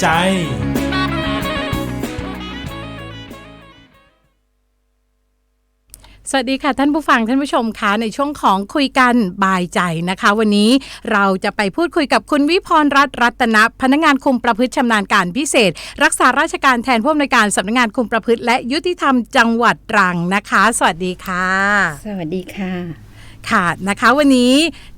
ใจ สวัสดีค่ะท่านผู้ฟังท่านผู้ชมคะในช่วงของคุยกันบายใจนะคะ วันนี้เราจะไปพูดคุยกับคุณวิพรรัตน์รัตนะพนักงานคุมประพฤติชำนาญการพิเศษ รักษาราชการแทนผู้อำนวยการสำนักงานคุมประพฤติ และยุติธรรมจังหวัดตรังนะคะ สวัสดีค่ะ สวัสดีค่ะ ค่ะนะคะ วันนี้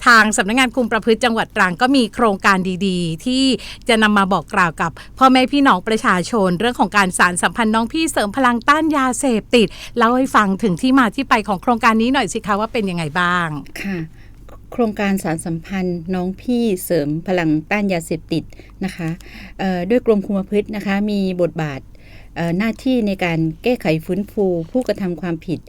ทางสำนักงานคุมประพฤติจังหวัดตรังก็มีโครงการดีๆ ที่จะนำมาบอกกล่าวกับพ่อแม่พี่น้องประชาชน เรื่องของการสารสัมพันธ์น้องพี่เสริมพลังต้านยาเสพติดเล่าให้ฟังถึงที่มาที่ไปของโครงการนี้หน่อยสิคะว่าเป็นยังไงบ้างค่ะโครงการสารสัมพันธ์น้องพี่เสริมพลังต้านยาเสพติดนะคะด้วยกรมคุมประพฤตินะคะมีบทบาทหน้าที่ในการแก้ไขฟื้นฟูผู้กระทำความผิด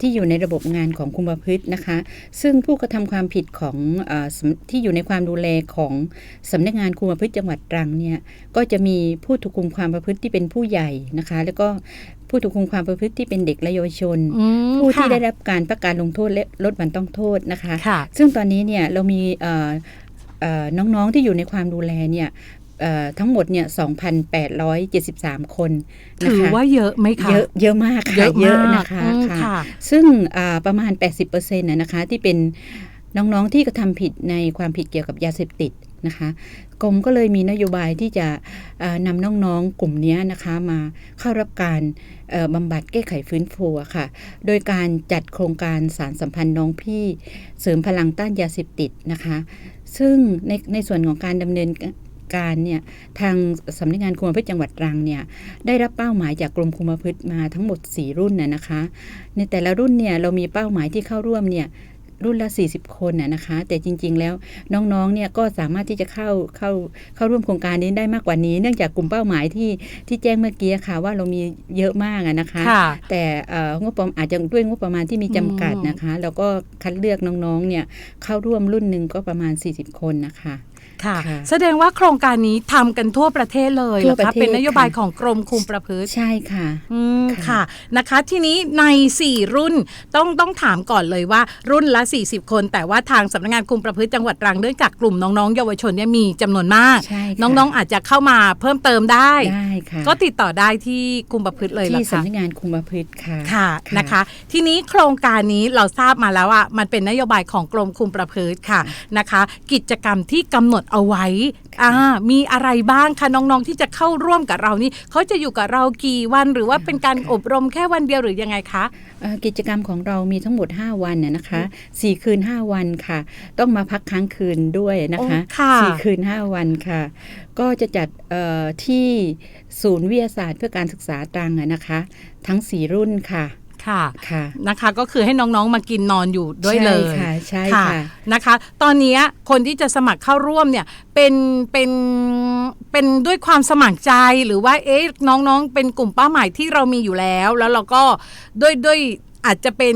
ที่อยู่ในระบบงานของคุมประพฤตินะคะ ซึ่งผู้กระทำความผิดของเออสำที่อยู่ในความดูแลของสำนักงานคุมประพฤติจังหวัดตรังเนี่ยก็จะมีผู้ถูกคุมความประพฤติที่เป็นผู้ใหญ่นะคะ แล้วก็ผู้ถูกคุมความประพฤติที่เป็นเด็กและเยาวชนอืมผู้ที่ค่ะได้รับการประการลงโทษและลดวันต้องโทษนะคะค่ะซึ่งตอนนี้เนี่ยเรามีเอ่อเอ่อน้องๆที่อยู่ในความดูแลเนี่ยเอ่อ ทั้งหมดเนี่ย 2,873 คนนะถือคะว่าเยอะไหมคะ เยอะเยอะมากค่ะ เยอะมากนะคะอืมค่ะค่ะ ซึ่งอ่าประมาณ 80%นะนะคะที่เป็นน้องๆที่กระทำผิดในความผิดเกี่ยวกับยาเสพติดนะคะกรมก็เลยมีนโยบายที่จะอ่านำน้องๆกลุ่มเนี้ยนะคะมาเข้ารับการเอ่อบำบัดแก้ไขฟื้นฟูอะค่ะ โดยการจัดโครงการสารสัมพันธ์น้องพี่เสริมพลังต้านยาเสพติดนะคะ ซึ่งในในส่วนของการดำเนิน การเนี่ยทางสำนักงานคุมประพฤติจังหวัดตรังเนี่ยได้รับเป้าหมายจากกรมคุมประพฤติมาทั้งหมด 4 รุ่นนะนะคะ ในแต่ละรุ่นเนี่ยเรามีเป้าหมายที่เข้าร่วมเนี่ยรุ่นละ 40 คนนะนะคะ แต่จริง ๆ แล้วน้องๆ เนี่ยก็สามารถที่จะเข้าเข้าเข้าร่วมโครงการนี้ได้มากกว่านี้ เนื่องจากกลุ่มเป้าหมายที่ที่แจ้งเมื่อกี้ค่ะว่าเรามีเยอะมากอะนะคะค่ะแต่เอ่องบประมาณอาจจะด้วยงบประมาณที่มีจำกัดนะคะ แล้วก็คัดเลือกน้องๆ เนี่ยเข้าร่วมรุ่นหนึ่งก็ประมาณ 40 คนนะคะ ค่ะค่ะ แสดงว่าโครงการนี้ทำกันทั่วประเทศเลยทั่วเหรอประคะเทศเป็นนโยบายค่ะของกรมคุมประพฤติใช่ค่ะอืมค่ะค่ะนะคะ ทีนี้ใน 4 รุ่นต้องต้องถามก่อนเลยว่ารุ่นละ 40 คน แต่ว่าทางสำนักงานคุมประพฤติจังหวัดตรังเนื่องจากกลุ่มน้องๆ เยาวชนเนี่ยมีจำนวนมากใช่ค่ะน้องๆอาจจะเข้ามาเพิ่มเติมได้ได้ค่ะก็ติดต่อได้ที่คุมประพฤติเลยเหรอที่คะสำนักงานคุมประพฤติค่ะค่ะนะคะ ทีนี้โครงการนี้เราทราบมาแล้วว่ามันเป็นนโยบายของกรมคุมประพฤติค่ะนะคะ กิจกรรมที่กำหนดเอาไว้อ่ามีอะไรบ้างคะน้องๆที่จะเข้าร่วมกับเรานี่เขาจะอยู่กับเรากี่วันหรือว่าเป็นการอบรมแค่วันเดียวหรือยังไงคะเอ่อกิจกรรมของเรามีทั้งหมด 5 วันน่ะนะคะ 4 คืน 5 วันค่ะ ต้องมาพักค้างคืนด้วยนะคะโอ้ค่ะสี่คืน 5 วันค่ะ ก็จะจัดเอ่อที่ศูนย์วิทยาศาสตร์เพื่อการศึกษาตรังอะนะคะ ทั้ง 4 รุ่นค่ะ ค่ะค่ะนะคะ ก็คือให้น้องๆมากินนอนอยู่ด้วยเลยใช่ค่ะใช่ค่ะค่ะนะคะ ตอนนี้คนที่จะสมัครเข้าร่วมเนี่ยเป็นเป็นเป็นด้วยความสมัครใจหรือว่าเอ๊ะน้องๆ เป็นกลุ่มเป้าหมายที่เรามีอยู่แล้ว แล้วเราก็ด้วยด้วยอาจจะเป็น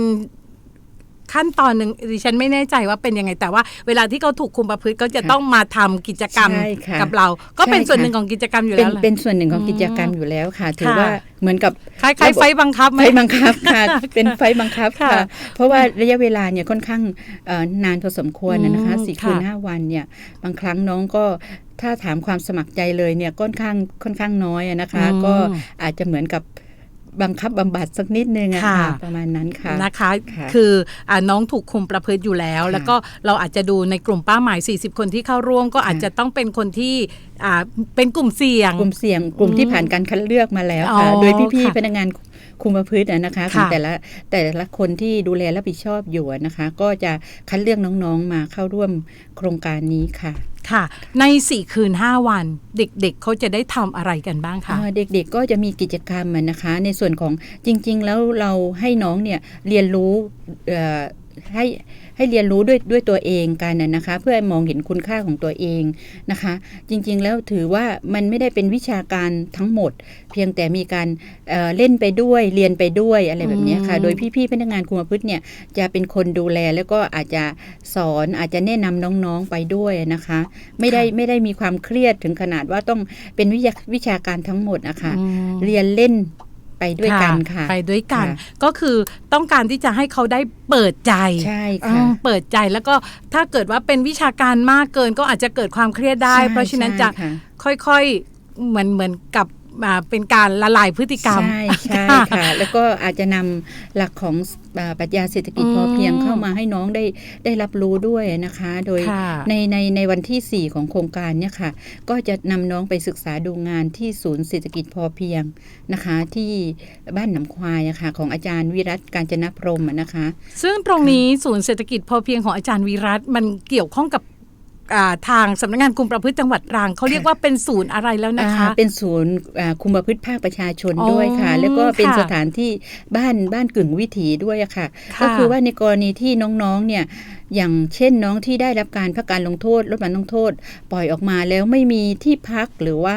ขั้นตอนหนึ่งดิฉันไม่แน่ใจว่าเป็นยังไงแต่ว่า เวลาที่เขาถูกคุมประพฤติก็จะค่ะต้องมาทำกิจกรรมใช่ค่ะกับเรา ก็เป็นใช่ส่วนหค่ะนึ่งของกิจกรรมอยู่เป็นแล้วแหละเป็นส่วนหนึ่งของอืมกิจกรรมอยู่แล้วค่ะถือค่ะว่าเหมือนกับคล้ายๆไฟบังคับไหมไฟบังคับค่ะเป็นไฟบังคับค่ะค่ะ เพราะว่าระยะเวลาเนี่ยค่อนข้างเอ่อนานพอสมควรนะนะคะอืมสี่คืนค่ะห้าวันเนี่ยบางครั้งน้องก็ถ้าถามความสมัครใจเลยเนี่ยค่อนข้างค่อนข้างน้อยอะนะคะอืมก็อาจจะเหมือนกับ บังคับบำบัดสักนิดนึงอะค่ะค่ะประมาณนั้นค่ะนะคะค่ะคืออาน้องถูกคุมประพฤติอยู่แล้วค่ะแล้วก็เราอาจจะดูในกลุ่มเป้าหมาย 40 คนที่เข้าร่วม ก็อาจจะต้องเป็นคนที่อ่าเป็นกลุ่มเสี่ยง กลุ่มเสี่ยงกลุ่มที่ผ่านการคัดเลือกมาแล้วค่ะอ๋อโดยพี่ค่ะๆพนักงานคุมประพฤติอะนะคะของค่ะแต่ละแต่ละคนที่ดูแลรับผิดชอบอยู่อะนะคะ ก็จะคัดเลือกน้องๆมาเข้าร่วมโครงการนี้ค่ะ ค่ะ ใน 4 คืน 5 วัน เด็กๆเขาจะได้ทำอะไรกันบ้างคะเด็กๆก็จะมีกิจกรรมนะคะ ในส่วนของจริง ๆ แล้วเราให้น้องเนี่ยเรียนรู้ ให้ให้เรียนรู้ด้วยด้วยตัวเองกันนะนะคะ เพื่อมองเห็นคุณค่าของตัวเองนะคะ จริงๆแล้วถือว่ามันไม่ได้เป็นวิชาการทั้งหมด เพียงแต่มีการเอ่อเล่นไปด้วยเรียนไปด้วยอะไรแบบเนี้ยค่ะอืมโดยพี่ๆพนักงานคุมประพฤติเนี่ยจะเป็นคนดูแลแล้วก็อาจจะสอนอาจจะแนะนำน้องๆไปด้วยนะคะ ไม่ได้ไม่ได้มีความเครียดถึงขนาดว่าต้องเป็นวิชาวิชาการทั้งหมดนะคะอืมเรียนเล่น ไปด้วยกันค่ะ ไปด้วยกันค่ะก็คือต้องการที่จะให้เขาได้เปิดใจใช่เอค่ะอเปิดใจแล้วก็ถ้าเกิดว่าเป็นวิชาการมากเกินก็อาจจะเกิดความเครียดได้ใช่เพราะฉะนั้นจะใช่ค่ะค่อยๆเหมือนเหมือนกับอ่า เป็นการละลายพฤติกรรม ใช่ใช่ค่ะ แล้วก็อาจจะนำหลักของอ่าปรัชญาเศรษฐกิจพอเพียงอืมเข้ามาให้น้องได้ได้รับรู้ด้วยนะคะ โดยค่ะในในในวันที่ 4 ของโครงการเนี่ยค่ะ ก็จะนำน้องไปศึกษาดูงานที่ศูนย์เศรษฐกิจพอเพียงนะคะ ที่บ้านหนำควายอะค่ะของอาจารย์วิรัตการจนพรหมอะนะคะ ซึ่งตรงนี้ศูนย์เศรษฐกิจพอเพียงของอาจารย์วีรัตน์มันเกี่ยวข้องกับอ่า ทางสำนักงานกรมประพฤติจังหวัดตรังเขาเรียกว่าเป็นศูนย์อะไรแล้วนะคะอ่าเป็นศูนย์อ่าคุมประพฤติภาคประชาชนอ๋อด้วยค่ะ แล้วก็เป็นค่ะสถานที่บ้านบ้านกึ่งวิถีด้วยอะค่ะค่ะ ก็คือว่าในกรณีที่น้องๆเนี่ยอย่างเช่นน้องที่ได้รับการพักการลงโทษลดบรรลงโทษ ปล่อยออกมาแล้วไม่มีที่พักหรือว่า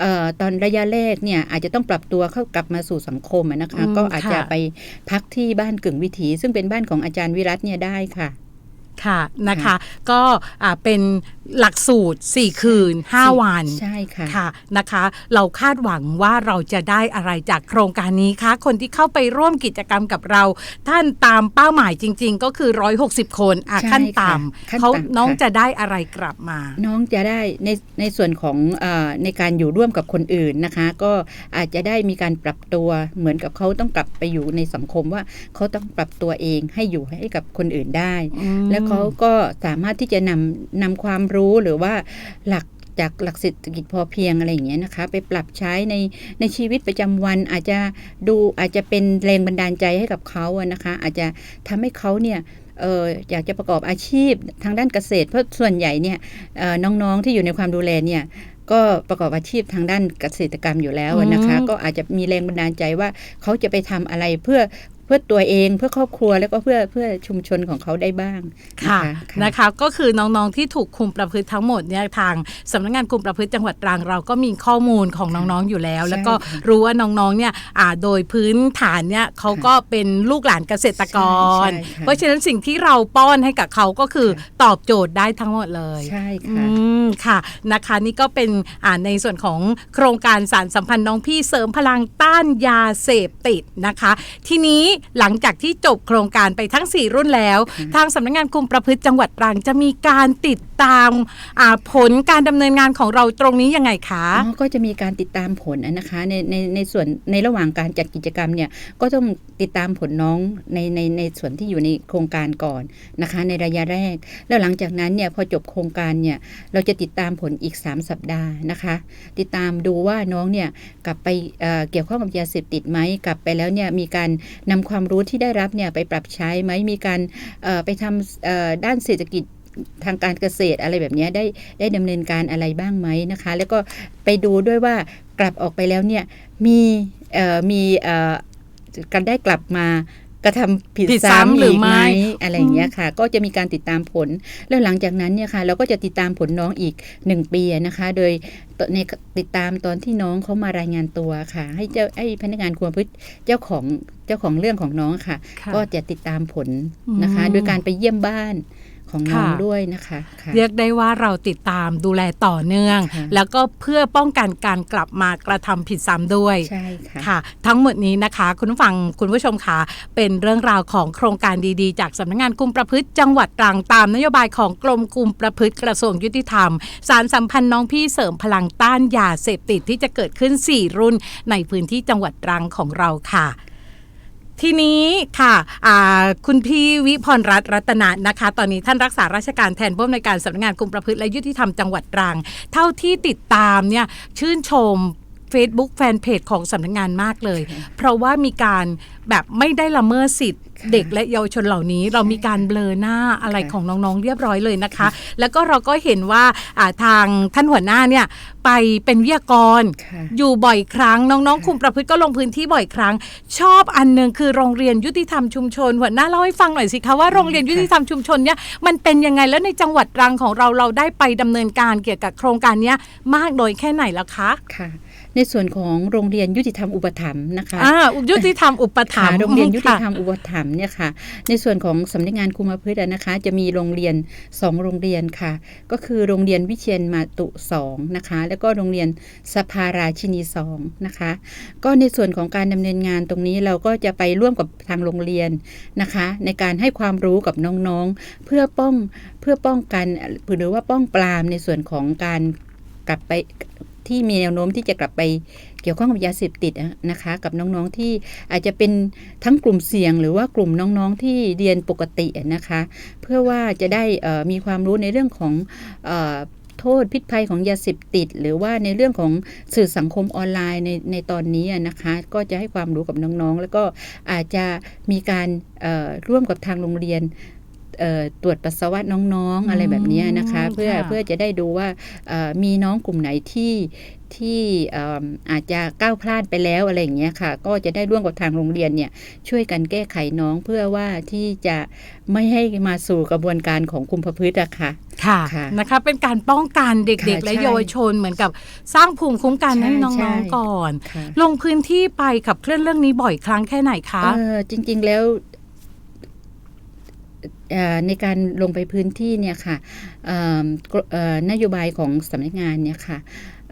เอ่อตอนระยะแรกเนี่ยอาจจะต้องปรับตัวเข้ากลับมาสู่สังคมอะนะคะอืมก็อาจจะค่ะไปพักที่บ้านกึ่งวิถี ซึ่งเป็นบ้านของอาจารย์วิรัตเนี่ยได้ค่ะ ค่ะนะคะ ก็อ่าเป็นหลักสูตร 4 คืน 5 วันใช่ค่ะค่ะนะคะ เราคาดหวังว่าเราจะได้อะไรจากโครงการนี้คะคนที่เข้าไปร่วมกิจกรรมกับเรา ท่านตามเป้าหมายจริง ๆ ก็คือ 160 คนอะใช่ขั้นค่ะต่ขั้นำเขาต่ำน้องค่ะจะได้อะไรกลับมา น้องจะได้ในในส่วนของเออในการอยู่ร่วมกับคนอื่นนะคะ ก็อาจจะได้มีการปรับตัวเหมือนกับเขาต้องกลับไปอยู่ในสังคมว่าเขาต้องปรับตัวเองให้อยู่ให้กับคนอื่นได้แล้วเขาก็สามารถที่จะนำนำความรู้หรือว่าหลักจากหลักเศรษฐกิจพอเพียงอะไรอย่างเงี้ยนะคะ ไปปรับใช้ในในชีวิตประจำวันอาจจะดูอาจจะเป็นแรงบันดาลใจให้กับเขาอะนะคะ อาจจะทำให้เขาเนี่ยเอออยากจะประกอบอาชีพทางด้านเกษตร เพราะส่วนใหญ่เนี่ยเอ่อน้องๆที่อยู่ในความดูแลเนี่ยก็ประกอบอาชีพทางด้านเกษตรกรรมอยู่แล้วอะนะคะอืมก็อาจจะมีแรงบันดาลใจว่าเขาจะไปทำอะไรเพื่อเพื่อตัวเองเพื่อครอบครัวแล้วก็เพื่อเพื่อชุมชนของเขาได้บ้างค่ะนะคะนะคะก็คือน้องๆที่ถูกคุมประพฤติทั้งหมดเนี่ยทางสำนักงานคุมประพฤติจังหวัดตรังเราก็มีข้อมูลของน้องๆอยู่แล้วใช่แล้วก็ค่ะรู้ว่าน้องๆเนี่ยอ่าโดยพื้นฐานเนี่ยเขาก็เป็นลูกหลานเกษตรกรใช่ใช่ค่ะเพราะฉะนั้นสิ่งที่เราป้อนให้กับเขาก็คือค่ะตอบโจทย์ได้ทั้งหมดเลยใช่อืค่ะมค่ะนะคะนี่ก็เป็นอ่าในส่วนของโครงการสารสัมพันธ์น้องพี่เสริมพลังต้านยาเสพติดนะคะ ทีนี้หลังจากที่จบโครงการไปทั้ง 4 รุ่นแล้ว ทางสำนักงานคุมประพฤติจังหวัดตรังจะมีการติด ตามผลการดำเนินงานของเราตรงนี้ยังไงคะก็จะมีการติดตามผลนะคะในในในส่วนในระหว่างการจัดกิจกรรมเนี่ยก็ต้องติดตามผลน้องในในในส่วนที่อยู่ในโครงการก่อนนะคะ ในระยะแรก แล้วหลังจากนั้นเนี่ยพอจบโครงการเนี่ยเราจะติดตามผลอีก 3 สัปดาห์นะคะ ติดตามดูว่าน้องเนี่ยกลับไปเอ่อเกี่ยวข้องกับยาเสพติดไหมกลับไปแล้วเนี่ยมีการนำความรู้ที่ได้รับเนี่ยไปปรับใช้ไหมมีการเอ่อไปทำเอ่อด้านเศรษฐกิจ ทางการเกษตรอะไรแบบเนี้ยได้ได้ดำเนินการอะไรบ้างไหมนะคะ แล้วก็ไปดูด้วยว่ากลับออกไปแล้วเนี่ยมีเอ่อมีเอ่อการได้กลับมากระทำผิดผิดซ้ำซ้ำหรืออีกไหมไม่อะไรอย่างเงี้ยค่ะ ก็จะมีการติดตามผล แล้วหลังจากนั้นเนี่ยค่ะ เราก็จะติดตามผลน้องอีกหนึ่งปีนะคะ โดยในติดตามตอนที่น้องเขามารายงานตัวค่ะ ให้เจ้าให้พนักงานควรพฤติเจ้าของเจ้าของเรื่องของน้องค่ะค่ะก็จะติดตามผลนะคะอืมโดยการไปเยี่ยมบ้าน ของน้องค่ะด้วยนะคะค่ะเรียกได้ว่าเราติดตามดูแลต่อเนื่องค่ะแล้วก็เพื่อป้องกันการกลับมากระทำผิดซ้ำด้วยใช่ค่ะค่ะ ทั้งหมดนี้นะคะ คุณผู้ฟังคุณผู้ชมค่ะเป็นเรื่องราวของโครงการดีๆ จากสำนักงานกุมประพฤติจังหวัดตรังตามนโยบายของกรมกุมประพฤติกระทรวงยุติธรรม สารสัมพันธ์น้องพี่เสริมพลังต้านยาเสพติดที่จะเกิดขึ้น 4 รุ่นในพื้นที่จังหวัดตรังของเราค่ะ ทีนี้ค่ะคุณพี่วิพรรัตน์รัตนะนะคะ ตอนนี้ท่านรักษาราชการแทนผู้อำนวยการสำนักงานกุมประพฤติและยุติธรรมจังหวัดตรัง เท่าที่ติดตามเนี่ยชื่นชม Facebook แฟนเพจของสำนักงานมากเลย เพราะว่ามีการแบบไม่ได้ละเมิดสิทธิ์ค่ะเด็กและเยาวชนเหล่านี้เรามีการเบลอหน้าอะไรค่ะของน้องๆเรียบร้อยเลยนะคะ แล้วก็เราก็เห็นว่าอ่าทางท่านหัวหน้าเนี่ยไปเป็นวิทยากรค่ะอยู่บ่อยครั้งน้องๆค่ะคุมประพฤติก็ลงพื้นที่บ่อยครั้ง ชอบอันหนึ่งคือโรงเรียนยุติธรรมชุมชนหัวหน้าเล่าให้ฟังหน่อยสิคะว่าโรงเรียนยุติธรรมชุมชนเนี่ยมันเป็นยังไงแล้วในจังหวัดตรังของเราเราได้ไปดำเนินการเกี่ยวกับโครงการเนี้ยมากโดยแค่ไหนแล้วคะค่ะ ในส่วนของโรงเรียนยุติธรรมอุปถัมภ์นะคะอ่ายุติธรรมอุปถัมภ์ค่ะโรงเรียนยุติธรค่ะรมอุปถัมภ์เนี่ยค่ะ ในส่วนของสำนักงานคุมประพฤติอะนะคะ จะมีโรงเรียนสองโรงเรียนค่ะ ก็คือโรงเรียนวิเชียนมาตุสองนะคะ แล้วก็โรงเรียนสภาราชินีสองนะคะ ก็ในส่วนของการดำเนินงานตรงนี้เราก็จะไปร่วมกับทางโรงเรียนนะคะ ในการให้ความรู้กับน้องๆ เพื่อป้องเพื่อป้องกันหรือว่าป้องปรามในส่วนของการกลับไป ที่มีแนวโน้มที่จะกลับไปเกี่ยวข้องกับยาเสพติดนะคะ กับน้องๆที่อาจจะเป็นทั้งกลุ่มเสี่ยง หรือว่ากลุ่มน้องๆที่เรียนปกตินะคะ เพื่อว่าจะได้มีความรู้ในเรื่องของอโทษพิษภัยของยาเสพติด หรือว่าในเรื่องของสื่อสังคมออนไลน์ในในตอนนี้นะคะ ก็จะให้ความรู้กับน้องๆ แล้วก็อาจจะมีการร่วมกับทางโรงเรียน ตรวจปัสสาวะน้องๆอะไรแบบเนี้ยนะคะอืมเพื่อค่ะเพื่อจะได้ดูว่าเอ่อมีน้องกลุ่มไหนที่ที่เอิ่มอาจจะก้าวพลาดไปแล้วอะไรอย่างเงี้ยค่ะ ก็จะได้ร่วมกับทางโรงเรียนเนี่ยช่วยกันแก้ไขน้องเพื่อว่าที่จะไม่ให้มาสู่กระบวนการของคุมประพฤติอะค่ะค่ะค่ะนะคะเป็นการป้องกันเด็กค่ะๆและใช่เยาวชนเหมือนกับสร้างภูมิคุ้มกันใช่ให้น้ใช่องๆก่อนค่ะลงพื้นที่ไปขับเคลื่อนเรื่องนี้บ่อยครั้งแค่ไหนคะเออจริง ๆ แล้วเอ่อ ในการลงไปพื้นที่เนี่ยค่ะเอิ่มกรเอ่อนโยบายของสำนักงานเนี่ยค่ะ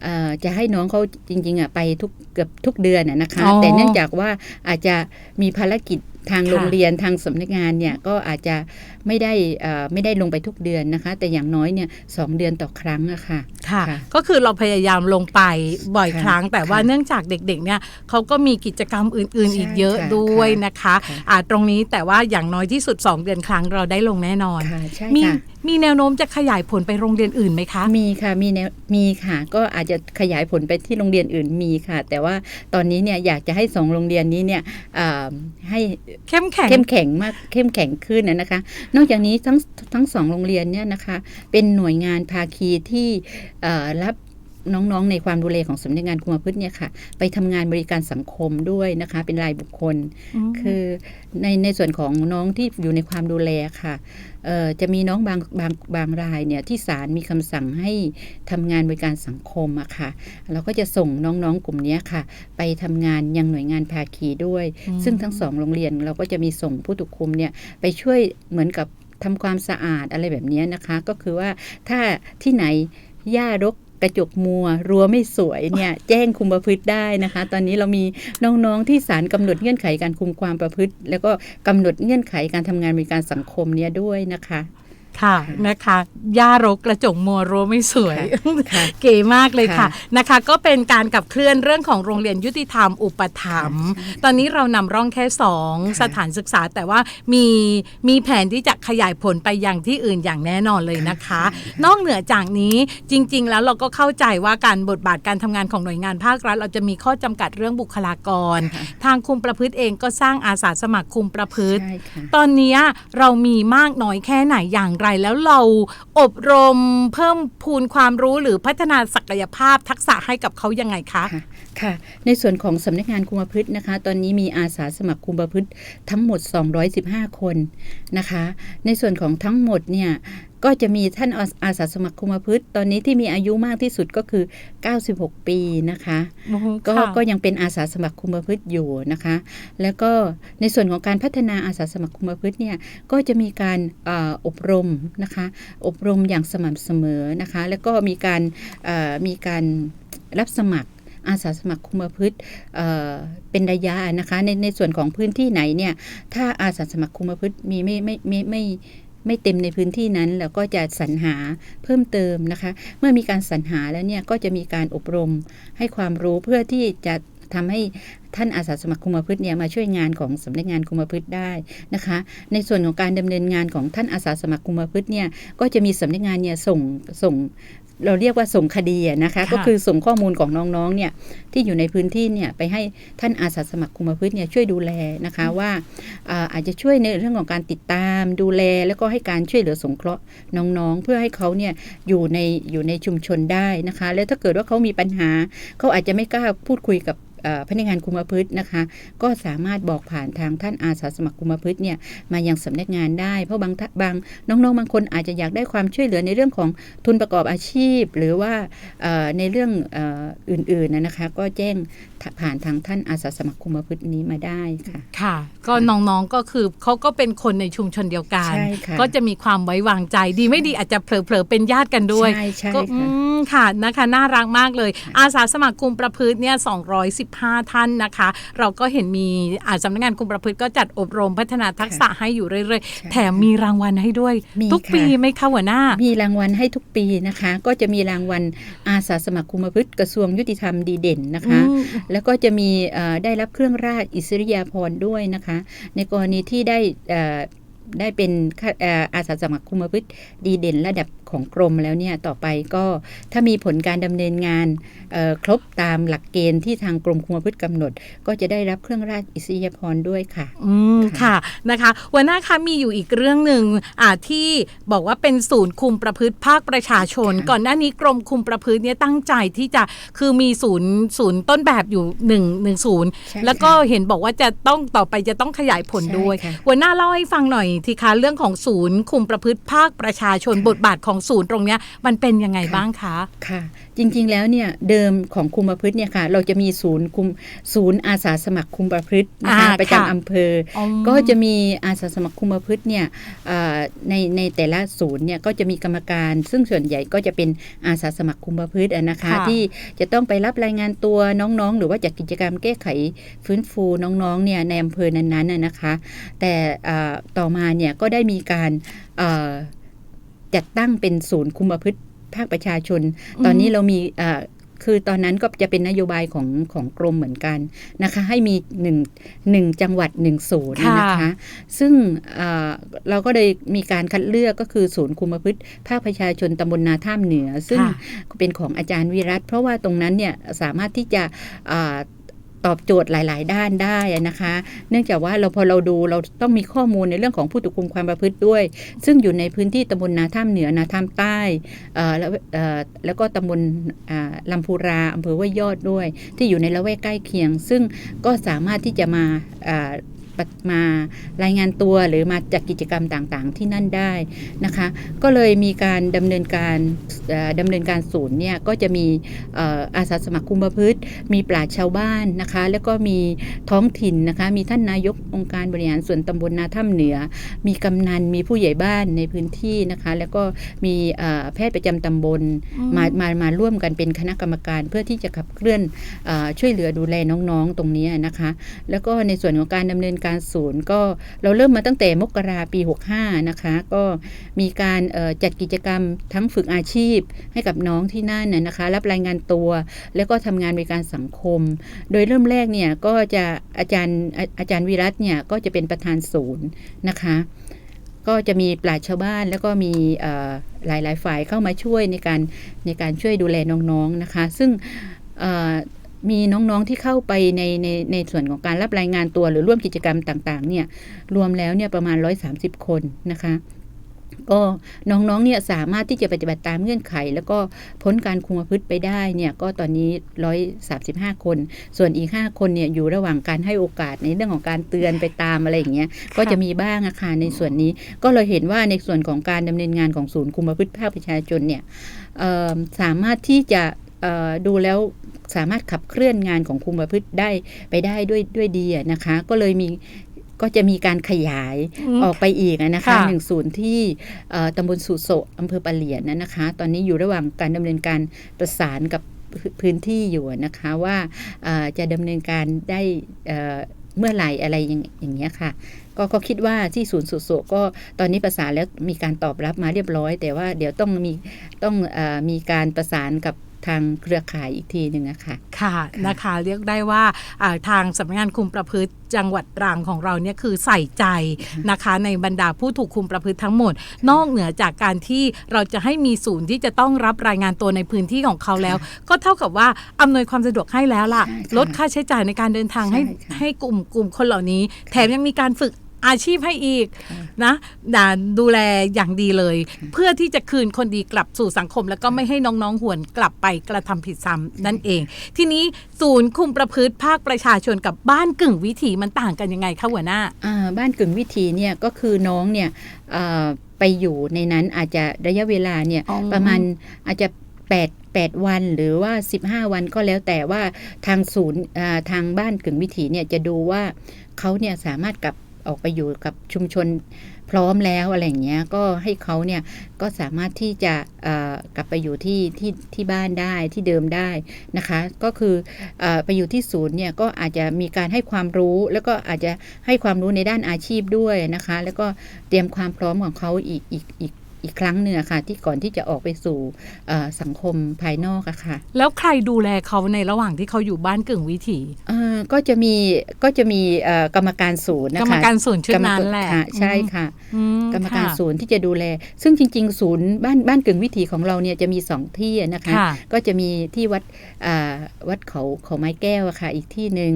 เอ่อจะให้น้องเขาจริงๆอะไปทุกเกือบทุกเดือนน่ะนะคะอ๋อแต่เนื่องจากว่าอาจจะมีภารกิจทางค่ะโรงเรียนทางสำนักงานเนี่ยก็อาจจะไม่ได้เอ่อไม่ได้ลงไปทุกเดือนนะคะ แต่อย่างน้อยเนี่ยสองเดือนต่อครั้งอะค่ะค่ะค่ะ ก็คือเราพยายามลงไปบ่อยค่ะครั้ง แต่ว่าค่ะเนื่องจากเด็กๆเนี่ยเขาก็มีกิจกรรมอื่นๆใช่อีกเยอะค่ะด้วยค่ะนะคะค่ะอ่าตรงนี้แต่ว่าอย่างน้อยที่สุด 2 เดือนครั้งเราได้ลงแน่นอนค่ะใช่มีค่ะมีแนวโน้มจะขยายผลไปโรงเรียนอื่นไหมคะ มีค่ะ มีแนวมีค่ะ ก็อาจจะขยายผลไปที่โรงเรียนอื่นมีค่ะ แต่ว่าตอนนี้เนี่ยอยากจะให้สองโรงเรียนนี้เนี่ยอ่าให้เข้มแข็งเข้มแข็งมากเข้มแข็งขึ้นนะนะคะนอกจากนี้ทั้งทั้งสองโรงเรียนเนี่ยนะคะเป็นหน่วยงานภาคีที่เอ่อรับน้องๆ ในความดูแลของสำนักงานคุมประพฤติเนี่ยค่ะ ไปทำงานบริการสังคมด้วยนะคะ เป็นรายบุคคลมคือในในส่วนของน้องที่อยู่ในความดูแลค่ะเอ่อ จะมีน้องบางบางบางรายเนี่ยที่ศาลมีคำสั่งให้ทำงานบริการสังคมอะค่ะเราก็จะส่งน้องๆกลุ่มเนี้ยค่ะ ไปทำงานยังหน่วยงานภาคีด้วยอืมซึ่งทั้งสองโรงเรียนเราก็จะมีส่งผู้ถูกคุมเนี่ยไปช่วยเหมือนกับทำความสะอาดอะไรแบบเนี้ยนะคะ ก็คือว่าถ้าที่ไหนหญ้ารก กระจกมัว รั้วไม่สวยเนี่ยแจ้งคุมประพฤติได้นะคะ ตอนนี้เรามีน้องๆที่ศาลกำหนดเงื่อนไขการคุมความประพฤติ แล้วก็กำหนดเงื่อนไขการทำงานบริการสังคมเนี่ยด้วยนะคะ ค่ะค่ะนะคะย่ารกกระจกมัวรั้วไม่สวยค่ะเก๋มากเลยค่ะค่ะนะคะ ก็เป็นการกับเคลื่อนเรื่องของโรงเรียนยุติธรรมอุปถัมภ์ตอนนี้เรานำร่องแค่สองค่ะสถานศึกษา แต่ว่ามีมีแผนที่จะขยายผลไปยังที่อื่นอย่างแน่นอนเลยนะคะ นอกเหนือจากนี้จริง ๆ แล้วเราก็เข้าใจว่าการบทบาทการทำงานของหน่วยงานภาครัฐ เราจะมีข้อจำกัดเรื่องบุคลากรค่ะทางคุมประพฤติเองก็สร้างอาสาสมัครคุมประพฤติใช่ค่ะตอนเนี้ยเรามีมากน้อยแค่ไหนอย่างไรแล้วเราอบรมเพิ่มพูนความรู้หรือพัฒนาศักยภาพทักษะให้กับเขายังไงคะค่ะค่ะ ในส่วนของสำนักงานคุมประพฤตินะคะ ตอนนี้มีอาสาสมัครคุมประพฤติทั้งหมด 215 คนนะคะ ในส่วนของทั้งหมดเนี่ย ก็จะมีท่านอาอาสาสมัครคุมประพฤติตอนนี้ที่มีอายุมากที่สุดก็คือ 96 ปีนะคะก็ค่ะก็ยังเป็นอาสาสมัครคุมประพฤติอยู่นะคะ แล้วก็ในส่วนของการพัฒนาอาสาสมัครคุมประพฤติเนี่ยก็จะมีการอาอบรมนะคะ อบรมอย่างสม่ำเสมอนะคะ แล้วก็มีการเอ่อมีการรับสมัครอาสาสมัครคุมประพฤติเอ่อเป็นระยะนะคะในในส่วนของพื้นที่ไหนเนี่ยถ้าอาสาสมัครคุมประพฤติมีไม่ไม่ไม่ไม่ ไม่เต็มในพื้นที่นั้นแล้วก็จะสรรหาเพิ่มเติมนะคะ เมื่อมีการสรรหาแล้วเนี่ยก็จะมีการอบรมให้ความรู้เพื่อที่จะทำให้ท่านอาสาสมัครคุมประพฤติเนี่ยมาช่วยงานของสำนักงานคุมประพฤติได้นะคะ ในส่วนของการดำเนินงานของท่านอาสาสมัครคุมประพฤติเนี่ยก็จะมีสำนักงานเนี่ยส่งส่ง เราเรียกว่าส่งคดีอะนะคะค่ะก็คือส่งข้อมูลของน้องๆเนี่ยที่อยู่ในพื้นที่เนี่ยไปให้ท่านอาสาสมัครคุมประพฤติเนี่ยช่วยดูแลนะคะว่าอ่าอาจจะช่วยในเรื่องของการติดตามดูแล แล้วก็ให้การช่วยเหลือสงเคราะห์น้องๆ เพื่อให้เขาเนี่ยอยู่ในอยู่ในชุมชนได้นะคะ แล้วถ้าเกิดว่าเขามีปัญหาเขาอาจจะไม่กล้าพูดคุยกับเอ่อ พนักงานคุมประพฤตินะคะ ก็สามารถบอกผ่านทางท่านอาสาสมัครคุมประพฤติเนี่ยมายังสำนักงานได้ เพราะบางท่าบางน้องๆบางคนอาจจะอยากได้ความช่วยเหลือในเรื่องของทุนประกอบอาชีพ หรือว่าเอ่อในเรื่องเอออื่นๆนะนะคะ ก็แจ้งผ่านทางท่านอาสาสมัครคุมประพฤตินี้มาได้ค่ะค่ะ ก็น้องๆก็คือเขาก็เป็นคนในชุมชนเดียวกันใช่ค่ะก็จะมีความไว้วางใจดีไม่ดีอาจจะเผลอๆเป็นญาติกันด้วยใช่ใช่ก็อืค่ะมค่ะนะคะน่ารักมากเลย อาสาสมัครคุมประพฤติเนี่ย15 ท่านนะคะ เราก็เห็นมีอาสำนักงานคุมประพฤติก็จัดอบรมพัฒนาทักษะให้อยู่เรื่อยใช่ๆแถมมีรางวัลให้ด้วยมีทุกค่ะปีไหมคะหัวหน้า มีรางวัลให้ทุกปีนะคะ ก็จะมีรางวัลอาสาสมัครคุมประพฤติกระทรวงยุติธรรมดีเด่นนะคะอืมแล้วก็จะมีเอ่อได้รับเครื่องราชอิสริยาภรณ์ด้วยนะคะ ในกรณีที่ได้เอ่อได้เป็นข้าเอ่ออาสาสมัครคุมประพฤติดีเด่นระดับ ของกรมแล้วเนี่ยต่อไปก็ถ้ามีผลการดำเนินงานเอ่อครบตามหลักเกณฑ์ที่ทางกรมคุมประพฤติกำหนด ก็จะได้รับเครื่องราชอิสริยาภรณ์ด้วยค่ะ อืมค่ะนะคะหัวหน้าคะมีอยู่อีกเรื่องหนึ่งอ่าที่บอกว่าเป็นศูนย์คุมประพฤติภาคประชาชนค่ะก่อนหน้านี้กรมคุมประพฤติเนี่ยตั้งใจที่จะคือมีศูนย์ศูนย์ต้นแบบอยู่หนึ่งหนึ่งศูนย์ใช่แล้วก็ค่ะเห็นบอกว่าจะต้องต่อไปจะต้องขยายผลใช่ด้วยค่ะหัวหน้าเล่าให้ฟังหน่อยทีคะเรื่องของศูนย์คุมประพฤติภาคประชาชนค่ะบทบาทของศูนย์ตรงเนี้ยมันเป็นยังไงค่ะบ้างคะค่ะ จริงๆแล้วเนี่ยเดิมของคุมประพฤติเนี่ยค่ะ เราจะมีศูนย์คุมศูนย์อาสาสมัครคุมประพฤตินะคะอ่าประค่ะจำอำเภออ๋ออก็จะมีอาสาสมัครคุมประพฤติเนี่ยเอ่อในในแต่ละศูนย์เนี่ยก็จะมีกรรมการ ซึ่งส่วนใหญ่ก็จะเป็นอาสาสมัครคุมประพฤติอะนะคะค่ะที่จะต้องไปรับรายงานตัวน้องๆ หรือว่าจัดกิจกรรมแก้ไขฟื้นฟูน้องๆเนี่ยในอำเภอนั้นๆน่ะนะคะ แต่เอ่อต่อมาเนี่ยก็ได้มีการเอ่อ จัดตั้งเป็นศูนย์คุมประพฤติภาคประชาชน ตอนนี้เรามีเอ่อคือตอนนั้นก็จะเป็นนโยบายของของกรมเหมือนกันนะคะ ให้มีหนึ่งหนึ่งจังหวัดหนึ่งศูนย์ค่ะนะคะ ซึ่งเอ่อเราก็เลยมีการคัดเลือกก็คือศูนย์คุมประพฤติภาคประชาชนตำบลนาท่ามเหนือ ซึ่งค่ะเป็นของอาจารย์วิรัตเพราะว่าตรงนั้นเนี่ยสามารถที่จะเอ่อ ตอบโจทย์หลาย ๆ ด้านได้นะคะ เนื่องจากว่าเราพอเราดูเราต้องมีข้อมูลในเรื่องของผู้ถูกคุมความประพฤติด้วย ซึ่งอยู่ในพื้นที่ตำบลนาท่ามเหนือนาท่ามใต้แล้วแล้วก็ตำบลลำพูราอำเภอว่ายอดด้วย ที่อยู่ในละแวกใกล้เคียง ซึ่งก็สามารถที่จะมา มารายงานตัวหรือมาจัดกิจกรรมต่างๆ ที่นั่นได้นะคะ ก็เลยมีการดำเนินการเอ่อดำเนินการศูนย์เนี่ยก็จะมีเอ่ออาสาสมัครคุมประพฤติ มีปราชญ์ชาวบ้านนะคะ แล้วก็มีท้องถิ่นนะคะ มีท่านนายกองค์การบริหารส่วนตำบลนาถ้ำเหนือ มีกำนันมีผู้ใหญ่บ้านในพื้นที่นะคะ แล้วก็มีเอ่อแพทย์ประจำตำบลมามามาร่วมกันเป็นคณะกรรมการเพื่อที่จะขับเคลื่อนเออช่วยเหลือดูแลน้องๆตรงนี้นะคะ แล้วก็ในส่วนของการดำเนินการศูนย์ก็เราเริ่มมาตั้งแต่มกราปี 65 นะคะ ก็มีการจัดกิจกรรมทั้งฝึกอาชีพให้กับน้องที่นั่นนะนะคะ รับรายงานตัว แล้วก็ทำงานบริการสังคม โดยเริ่มแรกเนี่ยก็จะอาจารย์อาจารย์วิรัตเนี่ยก็จะเป็นประธานศูนย์นะคะ ก็จะมีปราชชาวบ้านแล้วก็มีเอ่อหลาย ๆ ฝ่ายเข้ามาช่วยในการในการช่วยดูแลน้อง ๆนะคะ ซึ่ง มีน้องๆที่เข้าไปในในในส่วนของการรับรายงานตัวหรือร่วมกิจกรรมต่างๆเนี่ยรวมแล้วเนี่ยประมาณ 130 คนนะคะก็น้องๆ เนี่ยสามารถที่จะปฏิบัติตามเงื่อนไข แล้วก็พ้นการคุมประพฤติไปได้เนี่ยก็ตอนนี้ 135 คน ส่วนอีก 5 คนเนี่ยอยู่ระหว่างการให้โอกาสในเรื่องของการเตือนไปตามอะไรอย่างเงี้ยก็จะมีบ้างอะค่ะในส่วนนี้ ก็เราเห็นว่าในส่วนของการดำเนินงานของศูนย์คุมประพฤติภาคประชาชนเนี่ยสามารถที่จะดูแล้ว สามารถขับเคลื่อนงานของคุมประพฤติได้ไปได้ด้วยด้วยดีอะนะคะ ก็เลยมีก็จะมีการขยายอืมออกไปอีกอะนะคะค่ะหนึ่งศูนย์ที่เอ่อตำบลสุโสะอำเภอปะเหลียนนะนะคะ ตอนนี้อยู่ระหว่างการดำเนินการประสานกับพื้พื้นที่อยู่อะนะคะว่าเอ่อจะดำเนินการได้เอ่อเมื่อไหร่อะไรอย่างอย่างเงี้ยค่ะก็ก็คิดว่าที่ศูนย์สุโสะก็ตอนนี้ประสานแล้วมีการตอบรับมาเรียบร้อย แต่ว่าเดี๋ยวต้องมีต้องเออมีการประสานกับ ทางเครือข่ายอีกทีหนึ่งอะค่ะค่ะนะคะเรียกได้ว่าอ่าทางสำนักงานคุมประพฤติจังหวัดตรังของเราเนี่ยคือใส่ใจนะคะ ในบรรดาผู้ถูกคุมประพฤติทั้งหมด นอกเหนือจากการที่เราจะให้มีศูนย์ที่จะต้องรับรายงานตัวในพื้นที่ของเขาแล้ว ก็เท่ากับว่าอำนวยความสะดวกให้แล้วล่ะใช่ค่ะลดค่าใช้จ่ายในการเดินทางให้ใช่ค่ะให้กลุ่มกลุ่มคนเหล่านี้ แถมยังมีการฝึก อาชีพให้อีกค่ะนะด่าดูแลอย่างดีเลย เพื่อที่จะคืนคนดีกลับสู่สังคม แล้วก็ไม่ให้น้องๆหวนกลับไปกระทำผิดซ้ำนั่นเอง ทีนี้ศูนย์คุมประพฤติภาคประชาชนกับบ้านกึ่งวิถีมันต่างกันยังไงคะหัวหน้าอ่าบ้านกึ่งวิถีเนี่ยก็คือน้องเนี่ยเอ่อไปอยู่ในนั้นอาจจะระยะเวลาเนี่ยอ๋อประมาณอาจจะ8 8 วันหรือว่า 15 วันก็แล้วแต่ว่าทางศูนย์อ่าทางบ้านกึ่งวิถีเนี่ยจะดูว่าเขาเนี่ยสามารถกลับ ออกไปอยู่กับชุมชนพร้อมแล้วอะไรอย่างเงี้ยก็ให้เขาเนี่ยก็สามารถที่จะกลับไปอยู่ที่ที่ที่บ้านได้ที่เดิมได้นะคะ ก็คือเออไปอยู่ที่ศูนย์เนี่ยก็อาจจะมีการให้ความรู้ แล้วก็อาจจะให้ความรู้ในด้านอาชีพด้วยนะคะ แล้วก็เตรียมความพร้อมของเขาอีกอีกอีก อีกครั้งหนึ่งอะค่ะที่ก่อนที่จะออกไปสู่เอ่อสังคมภายนอกอะค่ะ แล้วใครดูแลเขาในระหว่างที่เขาอยู่บ้านกึ่งวิถีเอ่อก็จะมีก็จะมีเอ่อกรรมการศูนย์นะคะกรรมการศูนย์ชุดนั้นแหละค่ใช่ค่ะอืมกรรมการค่ะศูนย์ที่จะดูแล ซึ่งจริง ๆ ศูนย์บ้านบ้านกึ่งวิถีของเราเนี่ยจะมีสองที่นะคะค่ะก็จะมีที่วัดอ่าวัดเขาเขาไม้แก้วอะค่ะ อีกที่หนึ่ง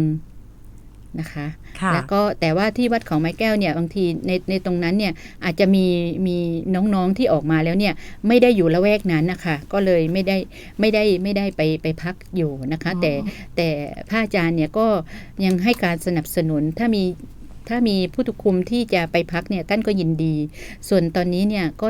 นะคะค่ะแล้วก็แต่ว่าที่วัดเขาไม้แก้วเนี่ยบางทีในในตรงนั้นเนี่ยอาจจะมีมีน้องๆที่ออกมาแล้วเนี่ยไม่ได้อยู่ละแวกนั้นนะคะก็เลยไม่ได้ไม่ได้ไม่ได้ไปไปพักอยู่นะคะอ๋อแต่แต่พระอาจารย์เนี่ยก็ยังให้การสนับสนุนถ้ามีถ้ามีผู้ถูกคุมที่จะไปพักเนี่ยท่านก็ยินดี ส่วนตอนนี้เนี่ยก็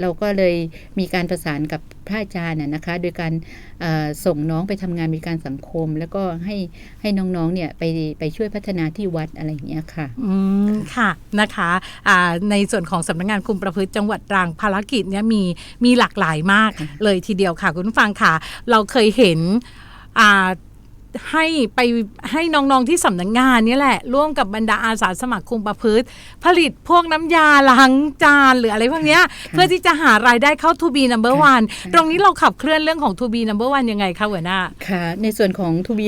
เราก็เลยมีการประสานกับพระอาจารย์น่ะนะคะ โดยการเอ่อส่งน้องไปทำงานมีการสังคม แล้วก็ให้ให้น้องๆเนี่ยไปไปช่วยพัฒนาที่วัดอะไรอย่างเงี้ยค่ะอืมค่ะนะคะอ่าในส่วนของสำนักงานคุมประพฤติจังหวัดตรังภารกิจเนี่ยมีมีหลากหลายมากค่ะเลยทีเดียวค่ะ คุณผู้ฟังค่ะ เราเคยเห็นอ่า ให้ไปให้น้องๆที่สำนักงานเนี่ยแหละ ร่วมกับบรรดาอาสาสมัครคุมประพฤติ ผลิตพวกน้ำยาล้างจานหรืออะไรพวกเนี้ยเพื่อที่จะหารายได้เข้า To be number one ตรงนี้เราขับเคลื่อนเรื่องของ To be number one ยังไงคะหัวหน้าค่ะ ในส่วนของ To be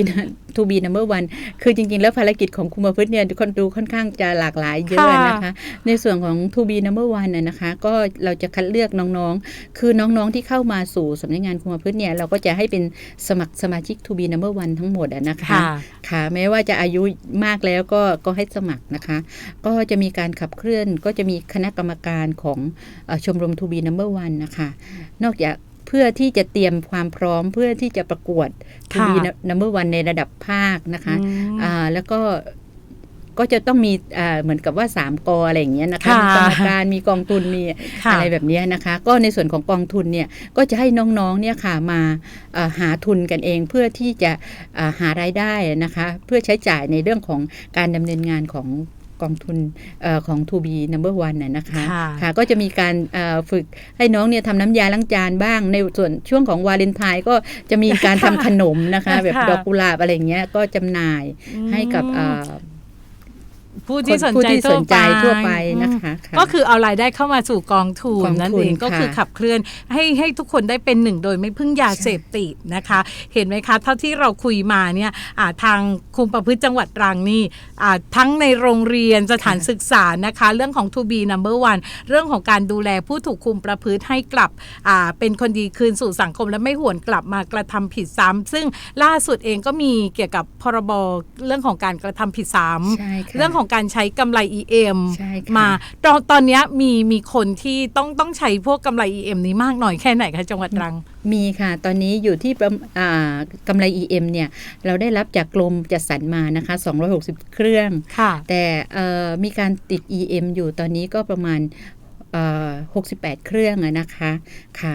To be number one คือจริง ๆ แล้วภารกิจของคุมประพฤติเนี่ยคนดูค่อนข้างจะหลากหลายเยอะค่ะนะคะ ในส่วนของ To be number one น่ะนะคะ ก็เราจะคัดเลือกน้องๆ คือน้องๆที่เข้ามาสู่สำนักงานคุมประพฤติเนี่ยเราก็จะให้เป็นสมัครสมาชิก To be number one ทั้งหมดอะนะคะค่ะค่ะแม้ว่าจะอายุมากแล้วก็ก็ให้สมัครนะคะ ก็จะมีการขับเคลื่อนก็จะมีคณะกรรมการของเออชมรมทูบีนัมเบอร์วันนะคะ นอกจากเพื่อที่จะเตรียมความพร้อมเพื่อที่จะประกวดทูค่ะบีนัมเบอร์วันในระดับภาคนะคะอืมอ่าแล้วก็ก็จะต้องมีอ่าเหมือนกับว่า3ามกออะไรอย่างเงี้ยนะคะค่ะมีกรรมการมีกองทุนมีค่ะอะไรแบบเนี้ยนะคะ ก็ในส่วนของกองทุนเนี่ยก็จะให้น้องๆเนี่ยค่ะมาเอ่อหาทุนกันเองเพื่อที่จะเอ่อหารายได้นะคะ เพื่อใช้จ่ายในเรื่องของการดำเนินงานของก องทุนเออของ To be number one น่ะนะคะค่ะค่ะก็จะมีการเอ่อฝึกให้น้องเนี่ยทำน้ำยาล้างจานบ้าง ในส่วนช่วงของวาเลนไทน์ก็จะมีการทำขนมนะคะ แบบค่ะดอกกุหลาบอะไรอย่างเงี้ยก็จำหน่ายให้กับเอ่อ ผู้ที่สนผู้ใจที่สนใจทั่วไปอืมนะคะค่ะก็คือเอารายได้เข้ามาสู่กองทุนกองทุนนั่นเองก็คือค่ะขับเคลื่อนให้ให้ทุกคนได้เป็นหนึ่งโดยไม่พึ่งยาเสพติดนะคะ เห็นไหมคะ เท่าที่เราคุยมาเนี่ยอ่าทางคุมประพฤติจังหวัดตรังนี่อ่าทั้งในโรงเรียนสถานศึกษานะคะ เรื่องของ To be number one เรื่องของการดูแลผู้ถูกคุมประพฤติให้กลับอ่าเป็นคนดีคืนสู่สังคม และไม่หวนกลับมากระทำผิดซ้ำซึ่งล่าสุดเองก็มีเกี่ยวกับพรบเรื่องของการกระทำผิดซ้ำใช่ค่ะเรื่องของการใช้กำไร EM ใช่ค่ะมาตอนตอนเนี้ยมีมีคนที่ต้องต้องใช้พวกกำไร EM นี้มากหน่อยแค่ไหนคะจังหวัดตรัง มีค่ะ ตอนนี้อยู่ที่ประอ่ากำไร EM เนี่ยเราได้รับจากกรมจัดสรรมานะคะ 260 เครื่องค่ะแต่เอ่อมีการติด EM อยู่ตอนนี้ก็ประมาณเอ่อ68 เครื่องอะนะคะค่ะ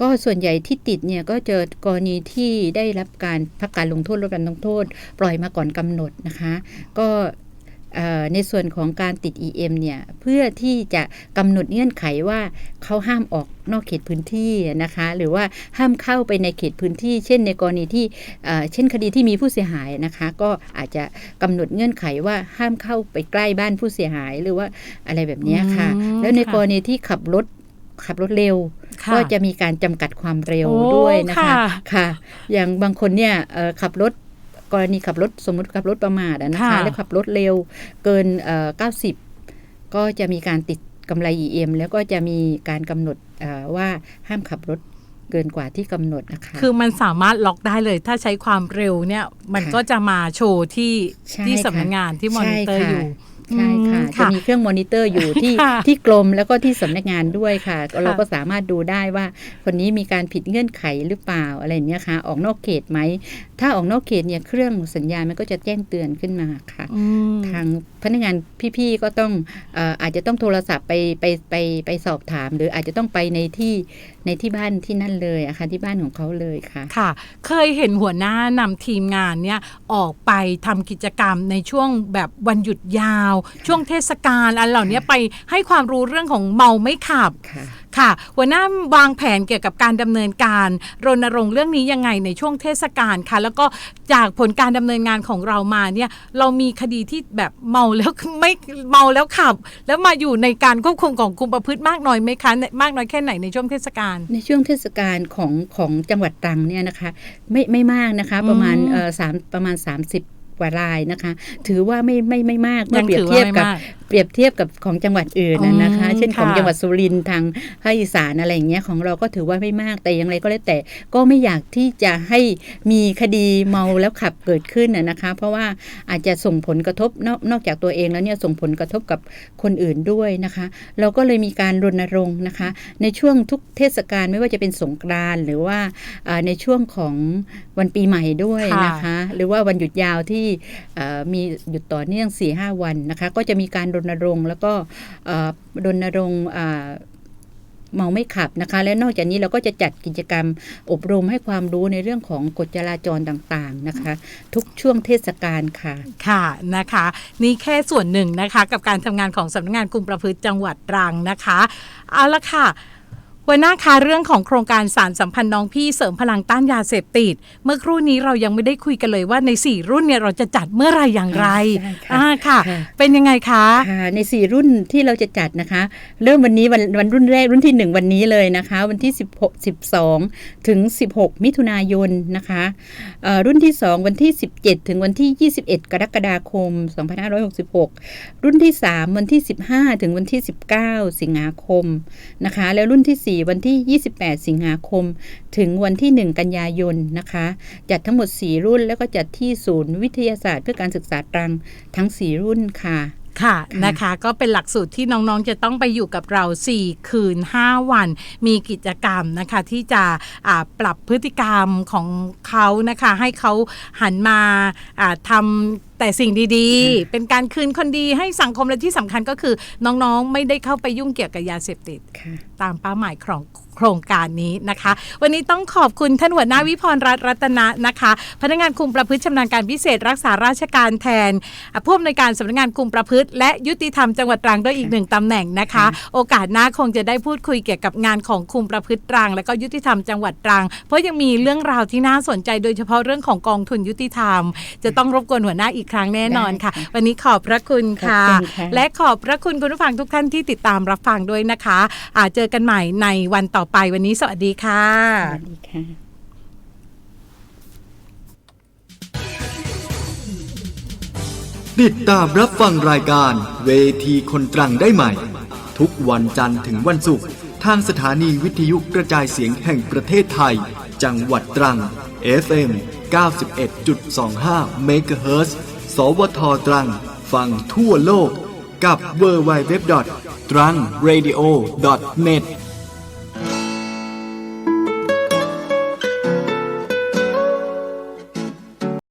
ก็ส่วนใหญ่ที่ติดเนี่ยก็เจอกรณีที่ได้รับการพักการลงโทษลดการลงโทษ ปล่อยมาก่อนกำหนดนะคะ ก็เอ่อ ในส่วนของการติด EM เนี่ยเพื่อที่จะกำหนดเงื่อนไขว่าเขาห้ามออกนอกเขตพื้นที่นะคะหรือว่าห้ามเข้าไปในเขตพื้นที่ เช่นในกรณีที่เอ่อเช่นคดีที่มีผู้เสียหายนะคะก็อาจจะกำหนดเงื่อนไขว่าห้ามเข้าไปใกล้บ้านผู้เสียหายหรือว่าอะไรแบบเนี้ยค่ะอืมแล้วในค่ะกรณีที่ขับรถขับรถเร็วค่ะก็จะมีการจำกัดความเร็วโอ้ด้วยนะคะค่ะค่ะ อย่างบางคนเนี่ยเอ่อขับรถ กรณีขับรถสมมติขับรถประมาทอะนะคะค่ะแล้วขับรถเร็วเกินเอ่อ90ก็จะมีการติดกำไร EM แล้วก็จะมีการกำหนดเอ่อว่าห้ามขับรถเกินกว่าที่กำหนดนะคะ คือมันสามารถล็อกได้เลย ถ้าใช้ความเร็วเนี่ย มันค่ะก็จะมาโชว์ที่ใช่ที่ค่ะสำนักงานที่มอนิเตอร์ใช่อค่ะยู่ ใช่ค่ะอืมจะมีเครื่องมอนิเตอร์อยู่ที่ค่ะที่กรมแล้วก็ที่สำนักงานด้วยค่ะค่ะ เราก็สามารถดูได้ว่าคนนี้มีการผิดเงื่อนไขหรือเปล่าอะไรอย่างเนี้ยค่ะ ออกนอกเขตไหม ถ้าออกนอกเขตเนี่ยเครื่องสัญญาณมันก็จะแจ้งเตือนขึ้นมาค่ะอืมทางพนักงานพี่ๆก็ต้องเอ่ออาจจะต้องโทรศัพท์ไปไปไปไปสอบถาม หรืออาจจะต้องไปในที่ในที่บ้านที่นั่นเลยอะค่ะที่บ้านของเขาเลยค่ะค่ะ เคยเห็นหัวหน้านำทีมงานเนี่ยออกไปทำกิจกรรมในช่วงแบบวันหยุดยาว ช่วงเทศกาลอันเหล่านี้ไปให้ความรู้เรื่องของเมาไม่ขับค่ะค่ะหัวหน้าวางแผนเกี่ยวกับการดำเนินการรณรงค์เรื่องนี้ยังไงในช่วงเทศกาลคะแล้วก็จากผลการดำเนินงานของเรามาเนี่ยเรามีคดีที่แบบเมาแล้วไม่เมาแล้วขับ แล้วมาอยู่ในการควบคุมของคุมประพฤติมากน้อยไหมคะมากน้อยแค่ไหนในช่วงเทศกาลในช่วงเทศกาลของของจังหวัดตรังเนี่ยนะคะไม่ไม่มากนะคะประมาณอืมเอ่อสามประมาณ 30 กว่ารายนะคะ ถือว่าไม่ไม่ไม่มากเมื่ยัองเปรียถืบอเทียบว่าไม่กับมากเปรียบเทียบกับของจังหวัดอื่นน่ะนะคะอืมเช่นของค่ะจังหวัดสุรินทร์ทางภาคอีสานอะไรอย่างเงี้ยของเราก็ถือว่าไม่มากแต่อย่างไรก็แล้วแต่ก็ไม่อยากที่จะให้มีคดีเมาแล้วขับเกิดขึ้นน่ะนะคะ เพราะว่าอาจจะส่งผลกระทบนอกนอกจากตัวเองแล้วเนี่ยส่งผลกระทบกับคนอื่นด้วยนะคะ เราก็เลยมีการรณรงค์นะคะ ในช่วงทุกเทศกาลไม่ว่าจะเป็นสงกรานต์หรือว่าอ่าในช่วงของวันปีใหม่ด้วยนะคะ หรือว่าวันหยุดยาวที่เอ่อมีหยุดต่อเนื่อง4ีหวันนะคะ ก็จะมีการรณรงค์แล้วก็รณรงค์เมาไม่ขับนะคะ และนอกจากนี้เราก็จะจัดกิจกรรมอบรมให้ความรู้ในเรื่องของกฎจราจรต่างๆนะคะ ทุกช่วงเทศกาลค่ะค่ะนะคะ นี่แค่ส่วนหนึ่งนะคะ กับการทำงานของสำนักงานคุมประพฤติจังหวัดตรังนะคะเอาละค่ะ หัวหน้าคะเรื่องของโครงการสารสัมพันธ์น้องพี่เสริมพลังต้านยาเสพติด เมื่อครู่นี้เรายังไม่ได้คุยกันเลยว่าใน 4 รุ่นเนี่ยเราจะจัดเมื่อไหรอย่างไรใช่ค่ะอ่าค่ะค่ะ เป็นยังไงคะค่ะในสี่รุ่นที่เราจะจัดนะคะ เริ่มวันนี้วันวันรุ่นแรกรุ่นที่หนึ่งวันนี้เลยนะคะ วันที่ 16 12 ถึง 16 มิถุนายนนะคะเอ่อรุ่นที่ 2 วันที่ 17 ถึงวันที่ 21 กรกฎาคม 2566 รุ่นที่ 3 วันที่ 15 ถึงวันที่ 19 สิงหาคมนะคะ แล้วรุ่นทีสี่4วันที่ 28 สิงหาคม ถึงวันที่ 1 กันยายนนะคะ จัดทั้งหมด 4 รุ่นแล้วก็จัดที่ศูนย์วิทยาศาสตร์เพื่อการศึกษาตรังทั้ง 4 รุ่นค่ะค่ะนะคะก็เป็นหลักสูตรที่น้องๆจะต้องไปอยู่กับเรา 4 คืน 5 วัน มีกิจกรรมนะคะที่จะปรับพฤติกรรมของเขานะคะให้เขาหันมาทำ แต่สิ่งดีๆ เป็นการคืนคนดีให้สังคมและที่สำคัญก็คือ น้องๆ ไม่ได้เข้าไปยุ่งเกี่ยวกับยาเสพติดค่ะตามเป้าหมายของโครงการนี้นะคะ วันนี้ต้องขอบคุณท่านหัวหน้าวิพรรัตน์รัตนะนะคะ พนักงานคุมประพฤติชำนาญการพิเศษ รักษาราชการแทนอะผู้อำนวยการสำนักงานคุมประพฤติ และยุติธรรมจังหวัดตรังด้วยอีกหนึ่งตำแหน่งนะคะ โอกาสหน้าคงจะได้พูดคุยเกี่ยวกับงานของคุมประพฤติตรัง และก็ยุติธรรมจังหวัดตรัง เพราะยังมีเรื่องราวที่น่าสนใจโดยเฉพาะเรื่องของกองทุนยุติธรรม จะต้องรบกวนหัวหน้าอีกครั้งแน่นอนค่ะ วันนี้ขอบพระคุณค่ะขอบคุณค่ะ และขอบพระคุณคุณผู้ฟังทุกท่านที่ติดตามรับฟังด้วยนะคะอ่าเจอกันใหม่ในวันต่อไปวันนี้สวัสดีค่ะสวัสดีค่ะติดตามรับฟังรายการเวทีคนตรังได้ใหม่ ทุกวันจันทร์ถึงวันศุกร์ทางสถานีวิทยุกระจายเสียงแห่งประเทศไทย จังหวัดตรัง FM 91.25 MHz สวทตรัง ฟังทั่วโลกกับ w w w t r a n g r a d i o n e t